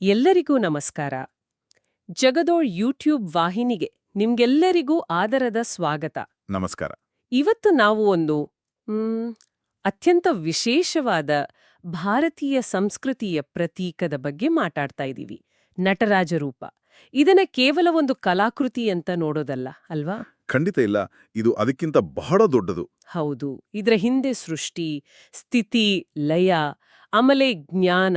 ಎಲ್ಲರಿಗೂ ನಮಸ್ಕಾರ. ಜಗದೋಳ್ ಯೂಟ್ಯೂಬ್ ವಾಹಿನಿಗೆ ನಿಮ್ಗೆಲ್ಲರಿಗೂ ಆದರದ ಸ್ವಾಗತ. ನಮಸ್ಕಾರ. ಇವತ್ತು ನಾವು ಒಂದು ಅತ್ಯಂತ ವಿಶೇಷವಾದ ಭಾರತೀಯ ಸಂಸ್ಕೃತಿಯ ಪ್ರತೀಕದ ಬಗ್ಗೆ ಮಾತಾಡ್ತಾ ಇದ್ದೀವಿ. ನಟರಾಜ ರೂಪ. ಇದನ್ನ ಕೇವಲ ಒಂದು ಕಲಾಕೃತಿ ಅಂತ ನೋಡೋದಲ್ಲ ಅಲ್ವಾ? ಖಂಡಿತ ಇಲ್ಲ. ಇದು ಅದಕ್ಕಿಂತ ಬಹಳ ದೊಡ್ಡದು. ಹೌದು. ಇದರ ಹಿಂದೆ ಸೃಷ್ಟಿ ಸ್ಥಿತಿ ಲಯ ಆಮೇಲೆ ಜ್ಞಾನ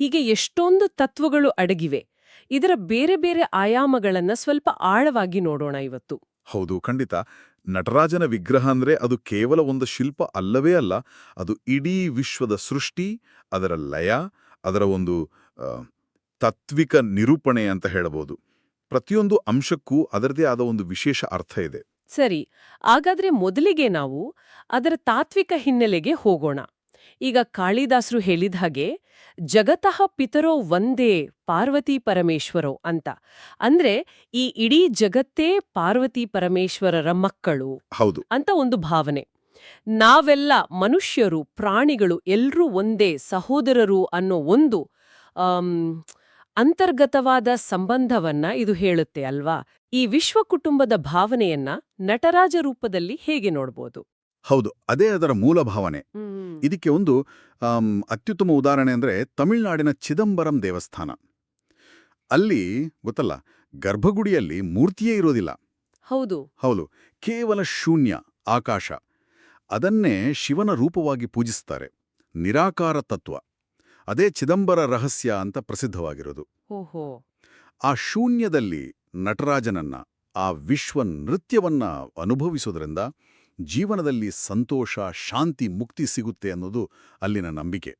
ಹೀಗೆ ಎಷ್ಟೊಂದು ತತ್ವಗಳು ಅಡಗಿವೆ. ಇದರ ಬೇರೆ ಬೇರೆ ಆಯಾಮಗಳನ್ನ ಸ್ವಲ್ಪ ಆಳವಾಗಿ ನೋಡೋಣ ಇವತ್ತು. ಹೌದು ಖಂಡಿತ. ನಟರಾಜನ ವಿಗ್ರಹ ಅಂದ್ರೆ ಅದು ಕೇವಲ ಒಂದು ಶಿಲ್ಪ ಅಲ್ಲವೇ ಅಲ್ಲ ಅದು ಇಡೀ ವಿಶ್ವದ ಸೃಷ್ಟಿ ಅದರ ಲಯ ಅದರ ಒಂದು ತತ್ವಿಕ ತಾತ್ವಿಕ ನಿರೂಪಣೆ ಅಂತ ಹೇಳಬಹುದು ಪ್ರತಿಯೊಂದು ಅಂಶಕ್ಕೂ ಅದರದೇ ಆದ ಒಂದು ವಿಶೇಷ ಅರ್ಥ ಇದೆ. ಸರಿ ಹಾಗಾದ್ರೆ ಮೊದಲಿಗೆ ನಾವು ಅದರ ತಾತ್ವಿಕ ಹಿನ್ನೆಲೆಗೆ ಹೋಗೋಣ. ಈಗ ಕಾಳಿದಾಸರು ಹೇಳಿದ ಹಾಗೆ ಜಗತಃ ಪಿತರೋ ಒಂದೇ ಪಾರ್ವತಿ ಪರಮೇಶ್ವರೋ ಅಂತ. ಅಂದ್ರೆ ಈ ಇಡೀ ಜಗತ್ತೇ ಪಾರ್ವತಿ ಪರಮೇಶ್ವರರ ಮಕ್ಕಳು ಹೌದು. ಅಂತ ಒಂದು ಭಾವನೆ. ನಾವೆಲ್ಲ ಮನುಷ್ಯರು ಪ್ರಾಣಿಗಳು ಎಲ್ಲರೂ ಒಂದೇ ಸಹೋದರರು ಅನ್ನೋ ಒಂದು ಅಂತರ್ಗತವಾದ ಸಂಬಂಧವನ್ನ ಇದು ಹೇಳುತ್ತೆ ಅಲ್ವಾ? ಈ ವಿಶ್ವ ಕುಟುಂಬದ ಭಾವನೆಯನ್ನ ನಟರಾಜ ರೂಪದಲ್ಲಿ ಹೇಗೆ ನೋಡ್ಬೋದು? ಹೌದು ಅದೇ ಅದರ ಮೂಲ ಭಾವನೆ. ಇದಕ್ಕೆ ಒಂದು ಅತ್ಯುತ್ತಮ ಉದಾಹರಣೆ ಅಂದರೆ ತಮಿಳುನಾಡಿನ ಚಿದಂಬರಂ ದೇವಸ್ಥಾನ. ಅಲ್ಲಿ ಗೊತ್ತಲ್ಲ ಗರ್ಭಗುಡಿಯಲ್ಲಿ ಮೂರ್ತಿಯೇ ಇರೋದಿಲ್ಲ. ಹೌದು. ಹೌದು ಕೇವಲ ಶೂನ್ಯ ಆಕಾಶ. ಅದನ್ನೇ ಶಿವನ ರೂಪವಾಗಿ ಪೂಜಿಸ್ತಾರೆ. ನಿರಾಕಾರ ತತ್ವ. ಅದೇ ಚಿದಂಬರ ರಹಸ್ಯ ಅಂತ ಪ್ರಸಿದ್ಧವಾಗಿರೋದು. ಓಹೋ. ಆ ಶೂನ್ಯದಲ್ಲಿ ನಟರಾಜನನ್ನ ಆ ವಿಶ್ವ ನೃತ್ಯವನ್ನ ಅನುಭವಿಸೋದ್ರಿಂದ ಜೀವನದಲ್ಲಿ ಸಂತೋಷ ಶಾಂತಿ ಮುಕ್ತಿ ಸಿಗುತ್ತೆ ಅನ್ನೋದು ಅಲ್ಲಿನ ನಂಬಿಕೆ.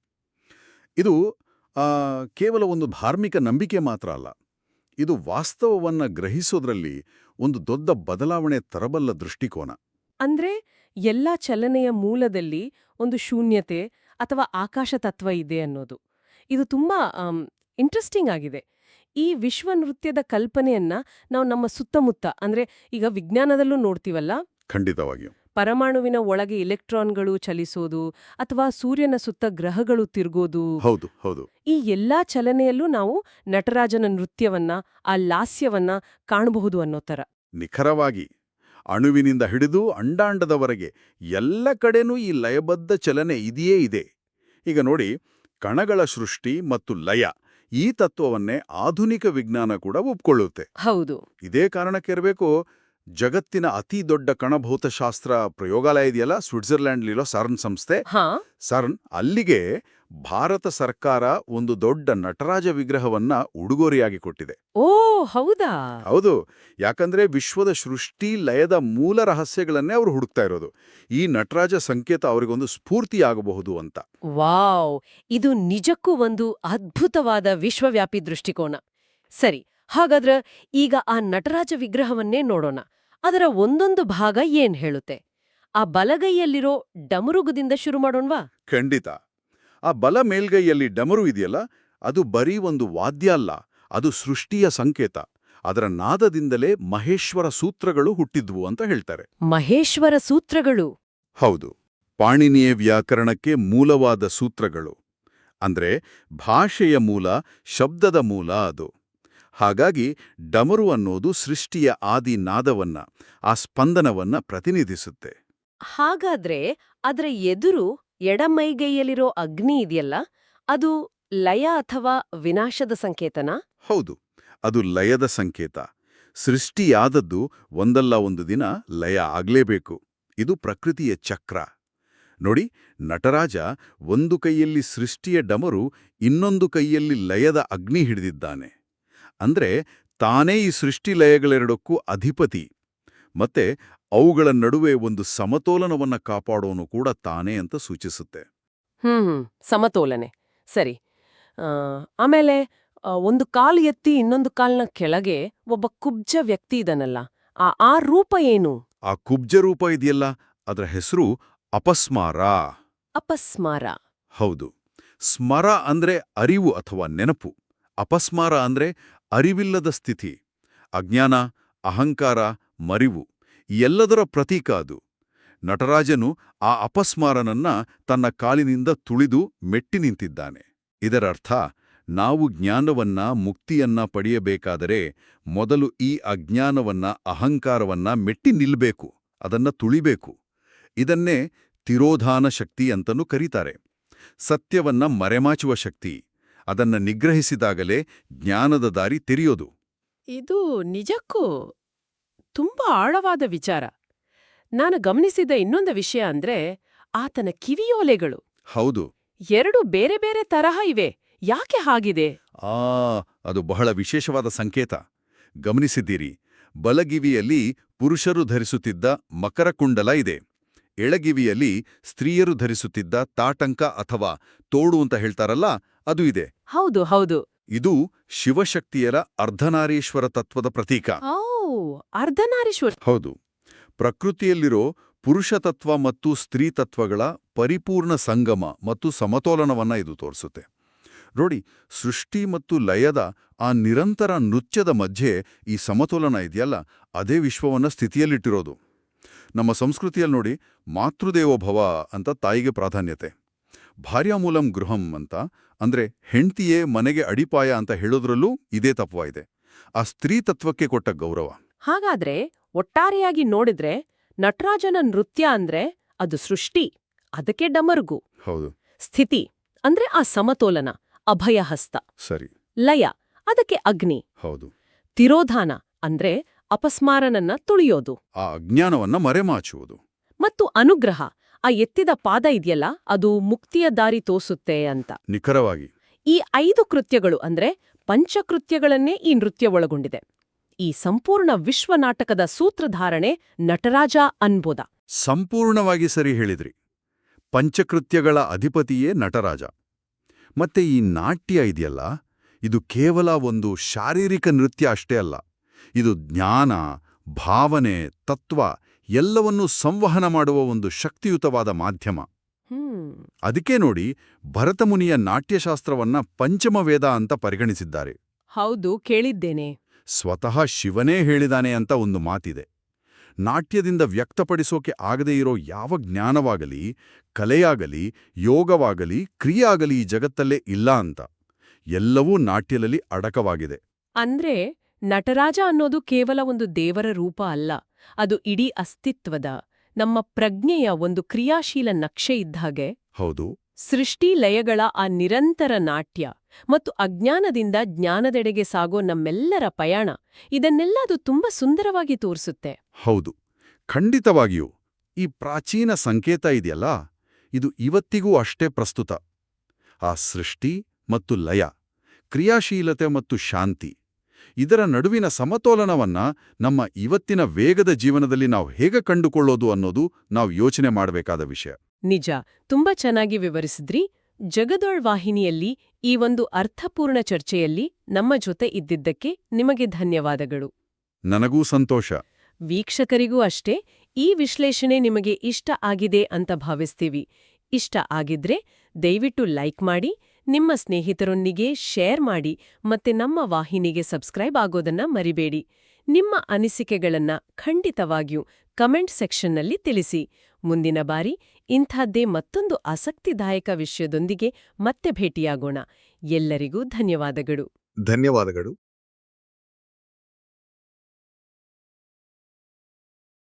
ಇದು ಕೇವಲ ಒಂದು ಧಾರ್ಮಿಕ ನಂಬಿಕೆ ಮಾತ್ರ ಅಲ್ಲ. ಇದು ವಾಸ್ತವವನ್ನ ಗ್ರಹಿಸೋದ್ರಲ್ಲಿ ಒಂದು ದೊಡ್ಡ ಬದಲಾವಣೆ ತರಬಲ್ಲ ದೃಷ್ಟಿಕೋನ. ಅಂದ್ರೆ ಎಲ್ಲಾ ಚಲನೆಯ ಮೂಲದಲ್ಲಿ ಒಂದು ಶೂನ್ಯತೆ ಅಥವಾ ಆಕಾಶ ತತ್ವ ಇದೆ ಅನ್ನೋದು. ಇದು ತುಂಬಾ ಇಂಟ್ರೆಸ್ಟಿಂಗ್ ಆಗಿದೆ. ಈ ವಿಶ್ವ ನೃತ್ಯದ ಕಲ್ಪನೆಯನ್ನ ನಾವು ನಮ್ಮ ಸುತ್ತಮುತ್ತ ಅಂದ್ರೆ ಈಗ ವಿಜ್ಞಾನದಲ್ಲೂ ನೋಡ್ತೀವಲ್ಲ? ಖಂಡಿತವಾಗಿಯೂ. ಪರಮಾಣುವಿನ ಒಳಗೆ ಇಲೆಕ್ಟ್ರಾನ್ಗಳು ಚಲಿಸೋದು ಅಥವಾ ಸೂರ್ಯನ ಸುತ್ತ ಗ್ರಹಗಳು ತಿರುಗೋದು. ಹೌದು ಹೌದು. ಈ ಎಲ್ಲಾ ಚಲನೆಯಲ್ಲೂ ನಾವು ನಟರಾಜನ ನೃತ್ಯವನ್ನ ಆ ಲಾಸ್ಯವನ್ನ ಕಾಣಬಹುದು ಅನ್ನೋ ತರ ನಿಖರವಾಗಿ ಅಣುವಿನಿಂದ ಹಿಡಿದು ಅಂಡಾಂಡದವರೆಗೆ ಎಲ್ಲ ಕಡೆನೂ ಈ ಲಯಬದ್ಧ ಚಲನೆ ಇದೆಯೇ ಇದೆ. ಈಗ ನೋಡಿ ಕಣಗಳ ಸೃಷ್ಟಿ ಮತ್ತು ಲಯ ಈ ತತ್ವವನ್ನೇ ಆಧುನಿಕ ವಿಜ್ಞಾನ ಕೂಡ ಒಪ್ಕೊಳ್ಳುತ್ತೆ. ಹೌದು. ಇದೇ ಕಾರಣಕ್ಕಿರಬೇಕು ಜಗತ್ತಿನ ಅತಿ ದೊಡ್ಡ ಕಣಭೌತಶಾಸ್ತ್ರ ಪ್ರಯೋಗಾಲಯ ಇದೆಯಲ್ಲ? ಸ್ವಿಟ್ಜರ್ಲ್ಯಾಂಡ್ಲಿರೋ ಸರ್ನ್ ಸಂಸ್ಥೆ. ಹಾ. ಸರ್ನ್ ಅಲ್ಲಿಗೆ ಭಾರತ ಸರ್ಕಾರ ಒಂದು ದೊಡ್ಡ ನಟರಾಜ ವಿಗ್ರಹವನ್ನ ಉಡುಗೊರೆಯಾಗಿ ಕೊಟ್ಟಿದೆ. ಓ ಹೌದಾ? ಹೌದು. ಯಾಕಂದ್ರೆ ವಿಶ್ವದ ಸೃಷ್ಟಿ ಲಯದ ಮೂಲ ರಹಸ್ಯಗಳನ್ನೇ ಅವರು ಹುಡುಕ್ತಾ ಇರೋದು. ಈ ನಟರಾಜ ಸಂಕೇತ ಅವರಿಗೊಂದು ಸ್ಫೂರ್ತಿಯಾಗಬಹುದು ಅಂತ. ವಾವ್. ಇದು ನಿಜಕ್ಕೂ ಒಂದು ಅದ್ಭುತವಾದ ವಿಶ್ವವ್ಯಾಪಿ ದೃಷ್ಟಿಕೋನ. ಸರಿ ಹಾಗಾದ್ರ ಈಗ ಆ ನಟರಾಜ ವಿಗ್ರಹವನ್ನೇ ನೋಡೋಣ. ಅದರ ಒಂದೊಂದು ಭಾಗ ಏನ್ ಹೇಳುತ್ತೆ? ಆ ಬಲಗೈಯಲ್ಲಿರೋ ಡಮರುಗದಿಂದ ಶುರು ಮಾಡೋಣವಾ? ಖಂಡಿತ. ಆ ಬಲ ಮೇಲ್ಗೈಯಲ್ಲಿ ಡಮರು ಇದೆಯಲ್ಲ ಅದು ಬರೀ ಒಂದು ವಾದ್ಯ ಅಲ್ಲ ಅದು ಸೃಷ್ಟಿಯ ಸಂಕೇತ. ಅದರ ನಾದದಿಂದಲೇ ಮಹೇಶ್ವರ ಸೂತ್ರಗಳು ಹುಟ್ಟಿದ್ವು ಅಂತ ಹೇಳ್ತಾರೆ. ಮಹೇಶ್ವರ ಸೂತ್ರಗಳು? ಹೌದು. ಪಾಣಿನಿಯ ವ್ಯಾಕರಣಕ್ಕೆ ಮೂಲವಾದ ಸೂತ್ರಗಳು. ಅಂದ್ರೆ ಭಾಷೆಯ ಮೂಲ ಶಬ್ದದ ಮೂಲ ಅದು. ಹಾಗಾಗಿ ಡಮರು ಅನ್ನೋದು ಸೃಷ್ಟಿಯ ಆದಿ ನಾದವನ್ನ ಆ ಸ್ಪಂದನವನ್ನ ಪ್ರತಿನಿಧಿಸುತ್ತೆ. ಹಾಗಾದ್ರೆ ಅದರ ಎದುರು ಎಡಮೈಗೈಯಲ್ಲಿರೋ ಅಗ್ನಿ ಇದೆಯಲ್ಲ ಅದು ಲಯ ಅಥವಾ ವಿನಾಶದ ಸಂಕೇತನಾ? ಹೌದು ಅದು ಲಯದ ಸಂಕೇತ. ಸೃಷ್ಟಿಯಾದದ್ದು ಒಂದಲ್ಲ ಒಂದು ದಿನ ಲಯ ಆಗ್ಲೇಬೇಕು. ಇದು ಪ್ರಕೃತಿಯ ಚಕ್ರ. ನೋಡಿ ನಟರಾಜ ಒಂದು ಕೈಯಲ್ಲಿ ಸೃಷ್ಟಿಯ ಡಮರು ಇನ್ನೊಂದು ಕೈಯಲ್ಲಿ ಲಯದ ಅಗ್ನಿ ಹಿಡಿದಿದ್ದಾನೆ. ಅಂದ್ರೆ ತಾನೇ ಈ ಸೃಷ್ಟಿ ಲಯಗಳೆರಡಕ್ಕೂ ಅಧಿಪತಿ. ಮತ್ತೆ ಅವುಗಳ ನಡುವೆ ಒಂದು ಸಮತೋಲನವನ್ನ ಕಾಪಾಡೋನು ಕೂಡ ತಾನೇ ಅಂತ ಸೂಚಿಸುತ್ತೆ. ಹ್ಮ್ ಹ್ಮ್, ಸಮತೋಲನೆ. ಸರಿ. ಆಮೇಲೆ ಒಂದು ಕಾಲು ಎತ್ತಿ ಇನ್ನೊಂದು ಕಾಲ್ನ ಕೆಳಗೆ ಒಬ್ಬ ಕುಬ್ಜ ವ್ಯಕ್ತಿ ಇದನಲ್ಲ. ಆ ಆ ರೂಪ ಏನು? ಆ ಕುಬ್ಜ ರೂಪ ಇದೆಯಲ್ಲ ಅದರ ಹೆಸರು ಅಪಸ್ಮಾರ. ಅಪಸ್ಮಾರ. ಹೌದು. ಸ್ಮರ ಅಂದ್ರೆ ಅರಿವು ಅಥವಾ ನೆನಪು. ಅಪಸ್ಮಾರ ಅಂದ್ರೆ ಅರಿವಿಲ್ಲದ ಸ್ಥಿತಿ, ಅಜ್ಞಾನ, ಅಹಂಕಾರ, ಮರಿವು, ಎಲ್ಲದರ ಪ್ರತೀಕ ಅದು. ನಟರಾಜನು ಆ ಅಪಸ್ಮಾರನನ್ನ ತನ್ನ ಕಾಲಿನಿಂದ ತುಳಿದು ಮೆಟ್ಟಿ ನಿಂತಿದ್ದಾನೆ. ಇದರರ್ಥ, ನಾವು ಜ್ಞಾನವನ್ನ, ಮುಕ್ತಿಯನ್ನ ಪಡೆಯಬೇಕಾದರೆ ಮೊದಲು ಈ ಅಜ್ಞಾನವನ್ನ, ಅಹಂಕಾರವನ್ನ ಮೆಟ್ಟಿ ನಿಲ್ಬೇಕು, ಅದನ್ನ ತುಳಿಬೇಕು. ಇದನ್ನೇ ತಿರೋಧಾನ ಶಕ್ತಿ ಅಂತನೂ ಕರೀತಾರೆ. ಸತ್ಯವನ್ನ ಮರೆಮಾಚುವ ಶಕ್ತಿ ಅದನ್ನ ನಿಗ್ರಹಿಸಿದಾಗಲೇ ಜ್ಞಾನದ ದಾರಿ ತೆರೆಯೋದು. ಇದು ನಿಜಕ್ಕೂ ತುಂಬಾ ಆಳವಾದ ವಿಚಾರ. ನಾನು ಗಮನಿಸಿದ ಇನ್ನೊಂದು ವಿಷಯ ಅಂದ್ರೆ ಆತನ ಕಿವಿಯೋಲೆಗಳು ಹೌದು. ಎರಡು ಬೇರೆ ಬೇರೆ ತರಹ ಇವೆ. ಯಾಕೆ ಹಾಗಿದೆ? ಆ ಅದು ಬಹಳ ವಿಶೇಷವಾದ ಸಂಕೇತ. ಗಮನಿಸಿದ್ದೀರಿ ಬಲಗಿವಿಯಲ್ಲಿ ಪುರುಷರು ಧರಿಸುತ್ತಿದ್ದ ಮಕರಕುಂಡಲ ಇದೆ. ಎಳಗಿವಿಯಲ್ಲಿ ಸ್ತ್ರೀಯರು ಧರಿಸುತ್ತಿದ್ದ ತಾಟಂಕ ಅಥವಾ ತೋಡು ಅಂತ ಹೇಳ್ತಾರಲ್ಲ ಅದು ಇದೆ. ಹೌದು ಹೌದು. ಇದು ಶಿವಶಕ್ತಿಯರ ಅರ್ಧನಾರೀಶ್ವರ ತತ್ವದ ಪ್ರತೀಕ. ಓ ಅರ್ಧನಾರೀಶ್ವರ. ಹೌದು. ಪ್ರಕೃತಿಯಲ್ಲಿರೋ ಪುರುಷ ತತ್ವ ಮತ್ತು ಸ್ತ್ರೀ ತತ್ವಗಳ ಪರಿಪೂರ್ಣ ಸಂಗಮ ಮತ್ತು ಸಮತೋಲನವನ್ನ ಇದು ತೋರಿಸುತ್ತೆ. ನೋಡಿ ಸೃಷ್ಟಿ ಮತ್ತು ಲಯದ ಆ ನಿರಂತರ ನೃತ್ಯದ ಮಧ್ಯೆ ಈ ಸಮತೋಲನ ಇದೆಯಲ್ಲ? ಅದೇ ವಿಶ್ವವನ್ನ ಸ್ಥಿತಿಯಲ್ಲಿಟ್ಟಿರೋದು. ನಮ್ಮ ಸಂಸ್ಕೃತಿಯಲ್ಲಿ ನೋಡಿ ಮಾತೃದೇವೋಭವ ಅಂತ ತಾಯಿಗೆ ಪ್ರಾಧಾನ್ಯತೆ. ಭಾರ್ಯಾಮೂಲಂ ಗೃಹಂ ಅಂತ ಅಂದ್ರೆ ಹೆಂಡ್ತಿಯೇ ಮನೆಗೆ ಅಡಿಪಾಯ ಅಂತ ಹೇಳೋದ್ರಲ್ಲೂ ಇದೇ ತತ್ವ ಇದೆ. ಆ ಸ್ತ್ರೀ ತತ್ವಕ್ಕೆ ಕೊಟ್ಟ ಗೌರವ. ಹಾಗಾದ್ರೆ ಒಟ್ಟಾರೆಯಾಗಿ ನೋಡಿದ್ರೆ ನಟರಾಜನ ನೃತ್ಯ ಅಂದ್ರೆ ಅದು ಸೃಷ್ಟಿ ಅದಕ್ಕೆ ಡಮರುಗು. ಹೌದು. ಸ್ಥಿತಿ ಅಂದ್ರೆ ಆ ಸಮತೋಲನ ಅಭಯಹಸ್ತ ಸರಿ. ಲಯ ಅದಕ್ಕೆ ಅಗ್ನಿ. ಹೌದು. ತಿರೋಧಾನ ಅಂದ್ರೆ ಅಪಸ್ಮಾರನನ್ನ ತುಳಿಯೋದು. ಆ ಅಜ್ಞಾನವನ್ನ ಮರೆಮಾಚುವುದು. ಮತ್ತು ಅನುಗ್ರಹ ಆ ಎತ್ತಿದ ಪಾದ ಇದೆಯಲ್ಲ ಅದು ಮುಕ್ತಿಯ ದಾರಿ ತೋಸುತ್ತೆ ಅಂತ. ನಿಖರವಾಗಿ. ಈ ಐದು ಕೃತ್ಯಗಳು ಅಂದ್ರೆ ಪಂಚಕೃತ್ಯಗಳನ್ನೇ ಈ ನೃತ್ಯ ಒಳಗೊಂಡಿದೆ. ಈ ಸಂಪೂರ್ಣ ವಿಶ್ವ ನಾಟಕದ ಸೂತ್ರಧಾರಣೆ ನಟರಾಜ ಅನ್ಬೋದ. ಸಂಪೂರ್ಣವಾಗಿ ಸರಿ ಹೇಳಿದ್ರಿ. ಪಂಚಕೃತ್ಯಗಳ ಅಧಿಪತಿಯೇ ನಟರಾಜ. ಮತ್ತೆ ಈ ನಾಟ್ಯ ಇದೆಯಲ್ಲ ಇದು ಕೇವಲ ಒಂದು ಶಾರೀರಿಕ ನೃತ್ಯ ಅಷ್ಟೇ ಅಲ್ಲ. ಇದು ಜ್ಞಾನ ಭಾವನೆ ತತ್ವ ಎಲ್ಲವನ್ನೂ ಸಂವಹನ ಮಾಡುವ ಒಂದು ಶಕ್ತಿಯುತವಾದ ಮಾಧ್ಯಮ. ಅದಕ್ಕೆ ನೋಡಿ ಭರತಮುನಿಯ ನಾಟ್ಯಶಾಸ್ತ್ರವನ್ನ ಪಂಚಮವೇದ ಅಂತ ಪರಿಗಣಿಸಿದ್ದಾರೆ. ಹೌದು ಕೇಳಿದ್ದೇನೆ. ಸ್ವತಃ ಶಿವನೇ ಹೇಳಿದಾನೆ ಅಂತ ಒಂದು ಮಾತಿದೆ. ನಾಟ್ಯದಿಂದ ವ್ಯಕ್ತಪಡಿಸೋಕೆ ಆಗದೇ ಇರೋ ಯಾವ ಜ್ಞಾನವಾಗಲಿ ಕಲೆಯಾಗಲಿ ಯೋಗವಾಗಲಿ ಕ್ರಿಯಾಗಲಿ ಈ ಜಗತ್ತಲ್ಲೇ ಇಲ್ಲ ಅಂತ. ಎಲ್ಲವೂ ನಾಟ್ಯದಲ್ಲಿ ಅಡಕವಾಗಿದೆ. ಅಂದ್ರೆ ನಟರಾಜ ಅನ್ನೋದು ಕೇವಲ ಒಂದು ದೇವರ ರೂಪ ಅಲ್ಲ. ಅದು ಇಡೀ ಅಸ್ತಿತ್ವದ ನಮ್ಮ ಪ್ರಜ್ಞೆಯ ಒಂದು ಕ್ರಿಯಾಶೀಲ ನಕ್ಷೆ ಇದ್ದಾಗೆ ಹೌದು. ಸೃಷ್ಟಿ ಲಯಗಳ ಆ ನಿರಂತರ ನಾಟ್ಯ ಮತ್ತು ಅಜ್ಞಾನದಿಂದ ಜ್ಞಾನದೆಡೆಗೆ ಸಾಗೋ ನಮ್ಮೆಲ್ಲರ ಪಯಣ ಇದನ್ನೆಲ್ಲ ಅದು ತುಂಬಾ ಸುಂದರವಾಗಿ ತೋರಿಸುತ್ತೆ. ಹೌದು. ಖಂಡಿತವಾಗಿಯೂ ಈ ಪ್ರಾಚೀನ ಸಂಕೇತ ಇದೆಯಲ್ಲ? ಇದು ಇವತ್ತಿಗೂ ಅಷ್ಟೇ ಪ್ರಸ್ತುತ. ಆ ಸೃಷ್ಟಿ ಮತ್ತು ಲಯ ಕ್ರಿಯಾಶೀಲತೆ ಮತ್ತು ಶಾಂತಿ ಇದರ ನಡುವಿನ ಸಮತೋಲನವನ್ನ ನಮ್ಮ ಇವತ್ತಿನ ವೇಗದ ಜೀವನದಲ್ಲಿ ನಾವು ಹೇಗೆ ಕಂಡುಕೊಳ್ಳೋದು ಅನ್ನೋದು ನಾವು ಯೋಚನೆ ಮಾಡಬೇಕಾದ ವಿಷಯ. ನಿಜ ತುಂಬಾ ಚೆನ್ನಾಗಿ ವಿವರಿಸಿದ್ರಿ. ಜಗದೋಳ್ ವಾಹಿನಿಯಲ್ಲಿ ಈ ಒಂದು ಅರ್ಥಪೂರ್ಣ ಚರ್ಚೆಯಲ್ಲಿ ನಮ್ಮ ಜೊತೆ ಇದ್ದಿದ್ದಕ್ಕೆ ನಿಮಗೆ ಧನ್ಯವಾದಗಳು. ನನಗೂ ಸಂತೋಷ. ವೀಕ್ಷಕರಿಗೂ ಅಷ್ಟೇ ಈ ವಿಶ್ಲೇಷಣೆ ನಿಮಗೆ ಇಷ್ಟ ಆಗಿದೆ ಅಂತ ಭಾವಿಸ್ತೀವಿ. ಇಷ್ಟ ಆಗಿದ್ರೆ ದಯವಿಟ್ಟು ಲೈಕ್ ಮಾಡಿ ನಿಮ್ಮ ಸ್ನೇಹಿತರೊಂದಿಗೆ ಶೇರ್ ಮಾಡಿ ಮತ್ತೆ ನಮ್ಮ ವಾಹಿನಿಗೆ ಸಬ್ಸ್ಕ್ರೈಬ್ ಆಗೋದನ್ನ ಮರಿಬೇಡಿ. ನಿಮ್ಮ ಅನಿಸಿಕೆಗಳನ್ನ ಖಂಡಿತವಾಗಿಯೂ ಕಮೆಂಟ್ ಸೆಕ್ಷನ್ನಲ್ಲಿ ತಿಳಿಸಿ. ಮುಂದಿನ ಬಾರಿ ಇಂಥದ್ದೇ ಮತ್ತೊಂದು ಆಸಕ್ತಿದಾಯಕ ವಿಷಯದೊಂದಿಗೆ ಮತ್ತೆ ಭೇಟಿಯಾಗೋಣ. ಎಲ್ಲರಿಗೂ ಧನ್ಯವಾದಗಳು. ಧನ್ಯವಾದಗಳು.